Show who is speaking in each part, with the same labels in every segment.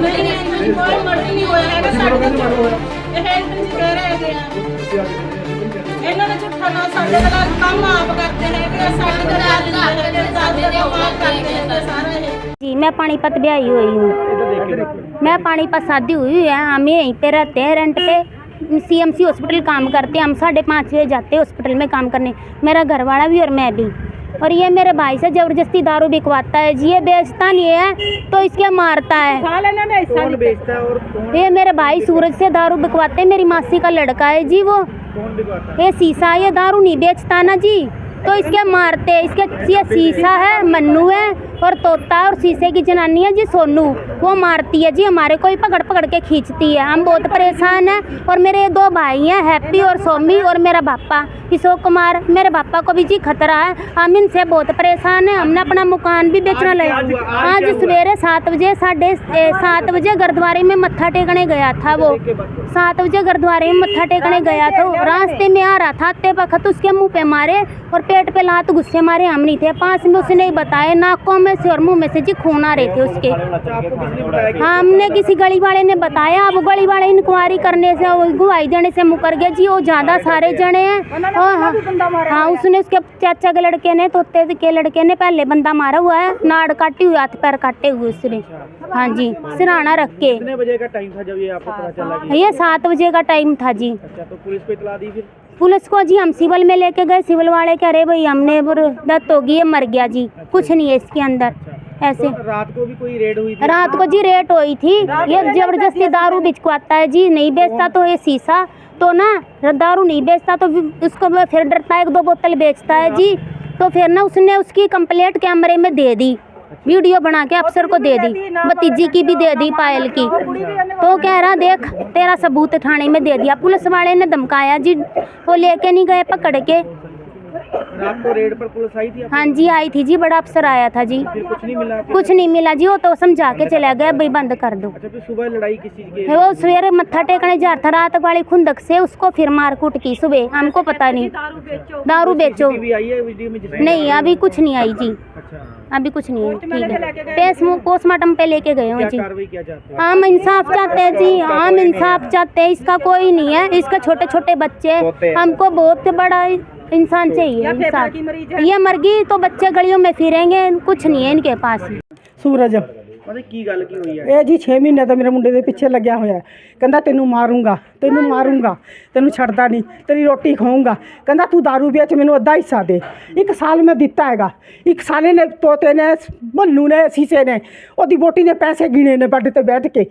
Speaker 1: ਨਹੀਂ ਨਹੀਂ ਮੈਨੂੰ ਕੋਈ ਮਰਜ਼ੀ ਨਹੀਂ ਹੋਇਆ ਹੈਗਾ ਸਾਡੇ ਇਹ ਇੰਟਰ ਜੀ ਕਹਿ ਰਹੇ ਹੈਗੇ ਆ ਇਹਨਾਂ ਨੇ ਝੂਠਾ ਨਾ ਸਾਡੇ ਨਾਲ ਕੰਮ ਆਪ ਕਰਦੇ ਹੈਗੇ ਆ, ਸਾਡੇ ਤੇ ਰਾਜ ਨਾਲ ਹੈਗੇ ਸਾਡੇ ਦੇ ਮਾਫ ਕਰਦੇ ਹੈਗੇ ਸਾਰਾ ਇਹ
Speaker 2: जी मैं पानीपत भी आई हुई हूँ मैं पानीपत शादी हुई है हम यहीं पे रहते हैं रेंट पे सीएमसी हॉस्पिटल काम करते हैं हम साढ़े पाँच बजे जाते हैं हॉस्पिटल में काम करने मेरा घर वाला भी और मैं भी और ये मेरे भाई से ज़बरदस्ती दारू बिकवाता है जी ये बेचता नहीं है तो इसके मारता है
Speaker 3: कौन बेचता है और कौन
Speaker 2: ये मेरे भाई सूरज से दारू बिकवाते हैं मेरी मासी का लड़का है जी वो
Speaker 3: कौन बिकवाता है
Speaker 2: ये शीशा ये दारू नहीं बेचता ना जी तो इसके मारते इसके ये शीशा है मन्नू है और तोता और शीशे की जनानी है जी सोनू। वो मारती है जी हमारे को ही पकड़ पकड़ के खींचती है। हम बहुत परेशान हैं और मेरे दो भाई हैं हैप्पी और सोमी और मेरा पापा किशोर कुमार। मेरे पापा को भी जी खतरा है। हम इनसे बहुत परेशान हैं। हमने अपना मकान भी बेचना लगा आज सवेरे सात बजे साढ़े सात बजे गुरुद्वारे में मत्था टेकने गया था वो। सात बजे गुरुद्वारे में मत्था टेकने गया तो रास्ते में आ रहा था आते वक्त उसके मुँह पे मारे और पेट पे लात गुस्से मारे हम नहीं थे पास में उसने बताया नाकों में से और मुंह में से जी खून आ रहे थे उसके
Speaker 3: अच्छा आपको किसने बताया कि
Speaker 2: हाँ हमने किसी गली वाले ने बताया अब गली वाले इंक्वायरी करने से वो गुवाई देने से मुकर गया जी वो ज्यादा सारे जने हैं हाँ हाँ हाँ उसने उसके चाचा के लड़के ने तोते के लड़के ने पहले बंदा मारा हुआ है नाड़ काटी हुई हाथ पैर काटे हुए उसने हाँ जी सिराना रख के
Speaker 3: कितने बजे का टाइम था जब ये आपको पता चला कि
Speaker 2: ये सात बजे का टाइम था जी
Speaker 3: अच्छा तो पुलिस पे इतला दी फिर
Speaker 2: पुलिस को जी हम सिविल में लेके गए। सिविल वाले कह रहे भाई हमने डेथ होगी ये मर गया जी। कुछ नहीं है इसके अंदर। ऐसे।
Speaker 3: तो रात को भी कोई रेड हुई थी?
Speaker 2: रात को जी रेट हुई थी। ये ज़बरदस्ती दारू बिचकवाता है जी नहीं बेचता तो ये शीशा। तो ना दारू नहीं बेचता तो उसको फिर डरता है एक दो बोतल बेचता है जी। तो फिर ना उसने उसकी कंप्लेंट कैमरे में दे दी। वीडियो बना के अफसर को दे दी भतीजी की भी दे दी पायल की तो कह रहा देख तेरा सबूत थाने में दे दिया पुलिस वाले ने धमकाया जी वो लेके नहीं गए पकड़ के
Speaker 3: रात को रेड पर पुलिस आई थी
Speaker 2: हाँ जी आई थी जी बड़ा अफसर आया था जी।
Speaker 3: कुछ नहीं मिला
Speaker 2: कुछ नहीं मिला जी वो तो समझा के चला गया भाई बंद कर दो।
Speaker 3: अच्छा सुबह लड़ाई किस चीज़ की
Speaker 2: वो सवेरे मत्था टेकने जा रहा था रात वाली खुंदक से उसको फिर मार कूट की सुबह हमको पता नहीं। दारू बेचो।
Speaker 3: टीवी आई है वीडियो में जिसमें
Speaker 2: नहीं अभी कुछ नहीं आई जी।
Speaker 3: अच्छा।
Speaker 2: अभी कुछ नहीं है ठीक है। पेस पोस्टमार्टम पे लेके गए हो जी।
Speaker 3: कार्रवाई किया जाता है?
Speaker 2: हम इंसाफ चाहते हैं जी हम इंसाफ चाहते हैं इसका कोई नहीं है। इसका छोटे छोटे बच्चे हमको बहुत बड़ा इंसान चाहिए इंसाफ ये मर गई तो बच्चे गलियों में फिरेंगे कुछ नहीं है इनके पास
Speaker 4: ਸੂਰਜ
Speaker 3: ਪਤਾ ਕੀ ਗੱਲ ਕੀ ਹੋਈ ਹੈ
Speaker 4: ਇਹ ਜੀ 6 ਮਹੀਨੇ ਤੋਂ ਮੇਰੇ ਮੁੰਡੇ ਦੇ ਪਿੱਛੇ ਲੱਗਿਆ ਹੋਇਆ ਹੈ। ਕਹਿੰਦਾ ਤੈਨੂੰ ਮਾਰੂੰਗਾ ਤੈਨੂੰ ਮਾਰੂੰਗਾ ਤੈਨੂੰ ਛੱਡਦਾ ਨਹੀਂ ਤੇਰੀ ਰੋਟੀ ਖਾਊਂਗਾ ਕਹਿੰਦਾ ਤੂੰ दारू ਵੇਚ ਮੈਨੂੰ ਅੱਧਾ ਹਿੱਸਾ ਦੇ ਇੱਕ ਸਾਲ ਮੈਂ ਦਿੱਤਾ ਹੈਗਾ ਇੱਕ ਸਾਲੇ ਨੇ ਤੋਤੇ ਨੇ ਮੰਨੂ ਨੇ ਸੀਸੇ ਨੇ ਉਹਦੀ ਬੋਟੀ ਨੇ ਪੈਸੇ ਗਿਣੇ ਨੇ ਬੈੱਡ ਤੇ ਬੈਠ ਕੇ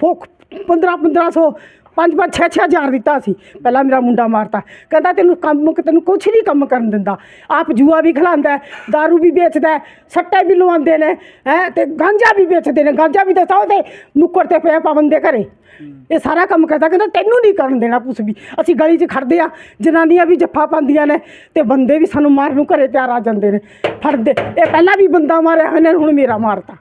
Speaker 4: ਫੋਕ 15 1500 ਪੰਜ ਪੰਜ ਛੇ ਛੇ ਹਜ਼ਾਰ ਦਿੱਤਾ ਸੀ। ਪਹਿਲਾਂ ਮੇਰਾ ਮੁੰਡਾ ਮਾਰਤਾ। ਕਹਿੰਦਾ ਤੈਨੂੰ ਕੰਮ ਤੈਨੂੰ ਕੁਛ ਨਹੀਂ ਕੰਮ ਕਰਨ ਦਿੰਦਾ। ਆਪ ਜੂਆ ਵੀ ਖਿਲਾਉਂਦਾ दारू ਵੀ ਵੇਚਦਾ ਸੱਟੇ ਵੀ ਲਵਾਉਂਦੇ ਨੇ ਹੈ ਤੇ ਗਾਂਜਾ ਵੀ ਵੇਚਦੇ ਨੇ। ਗਾਂਜਾ ਵੀ ਦੱਸੋ ਤੇ ਨੁੱਕਰ ਤੇ ਪਿਆ ਪਾਬੰਦੇ ਘਰੇ। ਇਹ ਸਾਰਾ ਕੰਮ ਕਰਦਾ। ਕਹਿੰਦਾ ਤੈਨੂੰ ਨਹੀਂ ਕਰਨ ਦੇਣਾ ਕੁਛ ਵੀ। ਅਸੀਂ ਗਲੀ 'ਚ ਖੜਦੇ ਆ ਜਨਾਨੀਆਂ ਵੀ ਜੱਫਾ ਪਾਉਂਦੀਆਂ ਨੇ ਤੇ ਬੰਦੇ ਵੀ ਸਾਨੂੰ ਮਾਰਨ ਨੂੰ ਘਰੇ ਤਿਆਰ ਆ ਜਾਂਦੇ ਨੇ। ਫੜਦੇ। ਇਹ ਪਹਿਲਾਂ ਵੀ ਬੰਦਾ ਮਾਰਿਆ ਇਹਨੇ ਹੁਣ ਮੇਰਾ ਮਾਰਤਾ।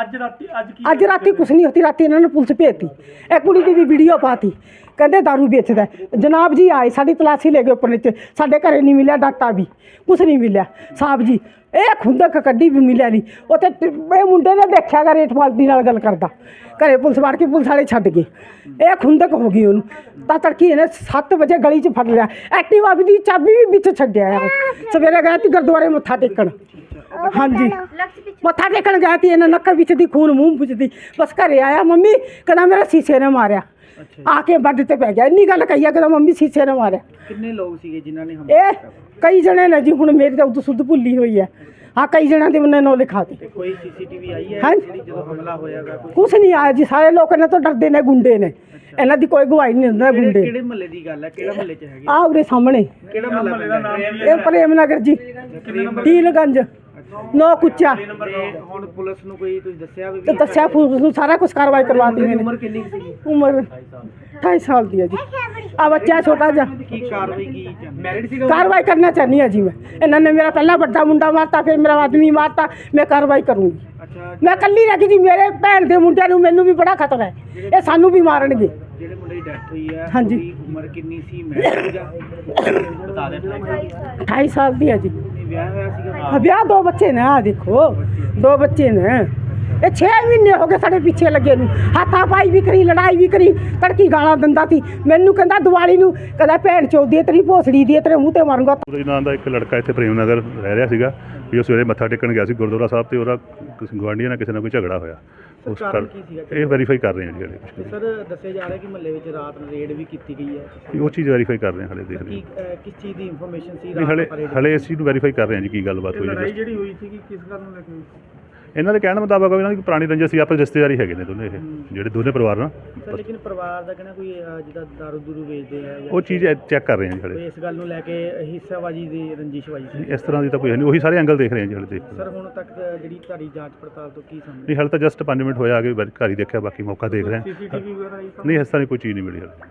Speaker 3: ਅੱਜ ਰਾਤੀ ਅੱਜ ਕੀ
Speaker 4: ਅੱਜ ਰਾਤੀ ਕੁਛ ਨਹੀਂ ਹੋਤੀ ਰਾਤੀ ਇਹਨਾਂ ਨੇ ਪੁਲਿਸ ਭੇਜਤੀ। ਇਹ ਕੁੜੀ ਦੀ ਵੀ ਵੀਡੀਓ ਪਾਤੀ ਕਹਿੰਦੇ दारू ਵੇਚਦਾ ਹੈ। ਜਨਾਬ ਜੀ ਆਏ, ਸਾਡੀ ਤਲਾਸ਼ੀ ਲੈ ਗਏ ਉੱਪਰ ਨੀਚੇ ਸਾਡੇ ਘਰੇ ਨਹੀਂ ਮਿਲਿਆ ਡਾਟਾ ਵੀ। ਕੁਛ ਨਹੀਂ ਮਿਲਿਆ। ਸਾਹਿਬ ਜੀ, ਇਹ ਖੁੰਦਕ ਕੱਢੀ ਵੀ ਮਿਲਿਆ ਨਹੀਂ। ਉੱਥੇ ਟ- ਇਹ ਮੁੰਡੇ ਨੇ ਦੇਖਿਆ ਗਾ ਰੇਠ ਪਾਲਟੀ ਨਾਲ ਗੱਲ ਕਰਦਾ। ਘਰੇ ਪੁਲਿਸ ਵਾੜ ਕੇ ਪੁਲਿਸ ਵਾਲੇ ਛੱਡ ਗਏ। ਇਹ ਖੁੰਦਕ ਹੋ ਗਈ ਉਹਨੂੰ। ਤਾਂ ਤੜਕੀ ਇਹਨੇ 7 ਵਜੇ ਗਲੀ 'ਚ ਫੜ ਲਿਆ। ਐਕਟਿਵਾ ਵੀ ਦੀ ਚਾਬੀ ਵੀ ਵਿੱਚ ਛੱਡਿਆ ਆ। ਉਹ। ਸਵੇਰੇ ਗਿਆ ਤੀ ਗੁਰਦੁਆਰੇ ਮੱਥਾ ਟੇਕਣ। ਹਾਂਜੀ। ਮੱਥਾ ਟੇਕਣ ਗਿਆ ਤੀ, ਇਹਨਾਂ ਨੱਕ ਵਿੱਚ ਦੀ, ਖੂਨ ਮੂੰਹ ਪੁੱਜਦੀ ਬਸ ਘਰੇ ਆਇਆ ਮੰਮੀ, ਕਹਿੰਦਾ ਮੇਰਾ ਸੀਸੇ ਨੇ ਮਾਰਿਆ। ਆ ਕੇ ਬੈੱਡ ਤੇ ਪੈ ਗਿਆ। ਇੰਨੀ ਗੱਲ ਕਹੀ ਆ ਕਹਿੰਦਾ ਮੰਮੀ ਸੀਸੇ ਨੇ ਮਾਰਿਆ
Speaker 3: ਕਿੰਨੇ ਲੋਕ ਸੀਗੇ ਜਿਨ੍ਹਾਂ ਨੇ ਹਮਲਾ
Speaker 4: ਇਹ ਕਈ ਜਣੇ ਨੇ ਜੀ ਹੁਣ ਮੇਰੀ ਤਾਂ ਉਦੋਂ ਸੁੱਧ ਭੁੱਲੀ ਹੋਈ ਹੈ ਹਾਂ ਕਈ ਜਣਿਆਂ ਦੇ ਮੈਨੇ ਨੋ ਲਿਖਾ ਦੇ
Speaker 3: ਤੇ ਕੋਈ ਸੀਸੀਟੀਵੀ ਆਈ ਹੈ
Speaker 4: ਹਾਂਜੀ।
Speaker 3: ਜਿਹੜੀ ਜਦੋਂ ਹਮਲਾ ਹੋਇਆਗਾ ਕੋਈ
Speaker 4: ਕੁਛ ਨਹੀਂ ਆਇਆ ਜੀ ਸਾਰੇ ਲੋਕ ਇਹਨਾਂ ਤੋਂ ਡਰਦੇ ਨੇ ਗੁੰਡੇ ਨੇ। ਇਹਨਾਂ ਦੀ ਕੋਈ ਗਵਾਹੀ ਨਹੀਂ ਦਿੰਦਾ
Speaker 3: ਕਿਹੜੇ
Speaker 4: ਗੁੰਡੇ
Speaker 3: ਕਿਹੜੇ ਮਹੱਲੇ ਦੀ ਗੱਲ ਹੈ? ਕਿਹੜਾ ਮਹੱਲੇ 'ਚ ਹੈਗੀ?
Speaker 4: ਆ ਉਰੇ ਸਾਹਮਣੇ।
Speaker 3: ਕਿਹੜਾ ਮਹੱਲਾ ਦਾ ਨਾਮ?
Speaker 4: ਇਹ ਪ੍ਰੇਮ ਨਗਰ ਜੀ ਟੀਲਗੰਜ ਨੋ ਕੁੱਚਾ
Speaker 3: ਤੇ ਹੁਣ ਪੁਲਿਸ ਨੂੰ ਕੋਈ ਤੁਸੀਂ ਦੱਸਿਆ ਵੀ
Speaker 4: ਤੇ ਦੱਸਿਆ ਪੁਲਿਸ ਨੂੰ ਸਾਰਾ ਕੁਝ ਕਾਰਵਾਈ ਕਰਵਾਤੀ
Speaker 3: ਇਹਦੀ
Speaker 4: ਮੈंने
Speaker 3: ਉਮਰ ਕਿੰਨੀ ਕੁ ਸੀਗੀ?
Speaker 4: ਉਮਰ 2.5 ਸਾਲ ਦੀ ਹੈ ਜੀ। ਆ ਬੱਚਾ ਛੋਟਾ ਜਿਹਾ।
Speaker 3: ਕੀ ਕਾਰਵਾਈ ਕੀ ਮੈਰਿਡ ਸੀਗਾ
Speaker 4: ਕਾਰਵਾਈ ਕਰਨਾ ਚਾਹਨੀ ਹਾਂ ਜੀ ਮੈਂ। ਇਹਨਾਂ ਨੇ ਮੇਰਾ ਪਹਿਲਾ ਵੱਡਾ ਮੁੰਡਾ ਮਾਰਤਾ ਫਿਰ ਮੇਰਾ ਆਦਮੀ ਮਾਰਤਾ ਮੈਂ ਕਾਰਵਾਈ ਕਰੂੰਗੀ।
Speaker 3: ਅੱਛਾ
Speaker 4: ਮੈਂ ਕੱਲੀ ਰਹਿ ਗਈ ਜੀ ਮੇਰੇ ਭੈਣ ਦੇ ਮੁੰਡਿਆਂ ਨੂੰ ਮੈਨੂੰ ਵੀ ਬੜਾ ਖਤਰਾ ਹੈ। ਇਹ ਸਾਨੂੰ ਵੀ ਮਾਰਨਗੇ।
Speaker 3: ਜਿਹੜੇ ਮੁੰਡੇ ਦੀ ਡੈਥ ਹੋਈ ਹੈ
Speaker 4: ਹਾਂਜੀ।
Speaker 3: ਉਹਦੀ ਉਮਰ ਕਿੰਨੀ ਸੀ? ਮੈਰਿਡ ਬਤਾ ਦੇ ਆਪਣਾ
Speaker 4: 28 ਸਾਲ ਦੀ ਹੈ ਜੀ।
Speaker 3: ਵਿਆਹ ਹੋਇਆ ਸੀਗਾ
Speaker 4: ਵਿਆਹ ਦੋ ਬੱਚੇ ਨੇ ਆ ਦੇਖੋ ਦੋ ਬੱਚੇ ਨੇ। ਇਹ 6 ਮਹੀਨੇ ਹੋ ਗਏ ਸਾਡੇ ਪਿੱਛੇ ਲੱਗੇ ਨੂੰ। ਹੱਥਾਂ ਪਾਈ ਵੀ ਕਰੀ ਲੜਾਈ ਵੀ ਕਰੀ ਤੜਕੀ ਗਾਲਾਂ ਦਿੰਦਾ ਸੀ। ਮੈਨੂੰ ਕਹਿੰਦਾ ਦੀਵਾਲੀ ਨੂੰ ਕਹਿੰਦਾ ਭੈਣ ਚੋਦੀ ਹੈ ਤੇਰੀ ਭੋਸੜੀ ਦੀ ਹੈ, ਤੇਰੇ ਮੂੰਹ ਤੇ ਮਾਰੂੰਗਾ।
Speaker 5: ਸੂਰਜ ਨਾਂ ਦਾ ਇੱਕ ਲੜਕਾ ਇੱਥੇ ਪ੍ਰੇਮ ਨਗਰ ਰਹਿ ਰਿਹਾ ਸੀਗਾ ਵੀ ਉਹ ਸਵੇਰੇ ਮੱਥਾ ਟੇਕਣ ਗਿਆ ਸੀ ਗੁਰਦੁਆਰਾ ਸਾਹਿਬ ਤੇ ਉਹਦਾ ਕਿਸੇ ਗਵਾਂਢੀਆਂ ਨਾਲ ਕਿਸੇ ਨਾਲ ਕੋਈ ਝਗੜਾ ਹੋਇਆ। ਉਸ
Speaker 3: ਕਾਰਨ?
Speaker 5: ਇਹ ਵੈਰੀਫਾਈ ਕਰ ਰਹੇ ਹਾਂ ਜੀ ਹਲੇ
Speaker 3: ਤੇ ਸਰ ਦੱਸਿਆ ਜਾ ਰਿਹਾ ਕਿ ਮਹੱਲੇ ਵਿੱਚ ਰਾਤ ਨੂੰ ਰੇਡ ਵੀ ਕੀਤੀ ਗਈ ਹੈ।
Speaker 5: ਉਹ ਚੀਜ਼ ਵੈਰੀਫਾਈ ਕਰ ਰਹੇ ਹਾਂ ਹਲੇ ਦੇਖ ਰਹੇ
Speaker 3: ਕੀ ਅਹ, ਕਿਸ ਚੀਜ਼ ਦੀ ਇਨਫੋਰਮੇਸ਼ਨ ਸੀ
Speaker 5: ਹਾਂ ਹਲੇ ਹਲੇ ਇਸ ਚੀਜ਼ ਨੂੰ ਵੈਰੀਫਾਈ ਕਰ ਰਹੇ ਹਾਂ ਜੀ ਕੀ ਗੱਲਬਾਤ ਹੋਈ ਹੈ
Speaker 3: ਜਿਹੜੀ ਹੋਈ ਸੀ ਕਿਸ ਗੱਲ ਨੂੰ ਲੈ ਕੇ ਹੋਈ?
Speaker 5: ਇਹਨਾਂ ਦੇ ਕਹਿਣ ਮੁਤਾਬਕ ਇਹਨਾਂ ਦੀ ਪੁਰਾਣੀ ਰੰਜਿਸ਼ ਸੀ ਆਪਸ ਰਿਸ਼ਤੇਦਾਰੀ ਹੈਗੇ ਨੇ ਦੋਨੇ ਇਹ ਜਿਹੜੇ ਦੋਨੇ ਪਰਿਵਾਰ ਨਾਲ
Speaker 3: ਲੇਕਿਨ ਪਰਿਵਾਰ ਦਾ ਕਹਿਣਾ ਕੋਈ ਅਹ, ਜਿੱਦਾਂ ਦਾਰੂ ਦੂਰੂ ਵੇਚਦੇ ਆ ਜਾਂ
Speaker 5: ਉਹ ਚੀਜ਼ ਚੈੱਕ ਕਰ ਰਹੇ ਹਾਂ ਜੀ
Speaker 3: ਕੋਈ ਇਸ ਗੱਲ ਨੂੰ ਲੈ ਕੇ ਹਿੱਸਾਬਾਜੀ ਦੀ ਰੰਜਿਸ਼ਬਾਜੀ ਸੀ?
Speaker 5: ਇਸ ਤਰ੍ਹਾਂ ਦੀ ਤਾਂ ਕੋਈ ਹੈ ਨਹੀਂ ਉਹੀ ਸਾਰੇ ਐਂਗਲ ਦੇਖ ਰਹੇ ਹਾਂ ਜੀ ਹਲੇ ਦੇਖ
Speaker 3: ਸਰ ਹੁਣ ਤੱਕ ਜਿਹੜੀ ਤੁਹਾਡੀ ਜਾਂਚ ਪੜਤਾਲ ਤੋਂ ਕੀ ਸਮਝ?
Speaker 5: ਨਹੀਂ ਹਲੇ ਤਾਂ ਜਸਟ 5 ਮਿੰਟ ਹੋਇਆ ਆ ਕੇ ਘਰ ਹੀ ਦੇਖਿਆ ਬਾਕੀ ਮੌਕਾ ਦੇਖ ਰਹੇ ਹਾਂ
Speaker 3: ਸੀਸੀਟੀਵੀ ਵਗੈਰਾ ਇਹ
Speaker 5: ਨਹੀਂ ਇਸ ਤਰ੍ਹਾਂ ਦੀ ਕੋਈ ਚੀਜ਼ ਨਹੀਂ ਮਿਲੀ ਹਲੇ।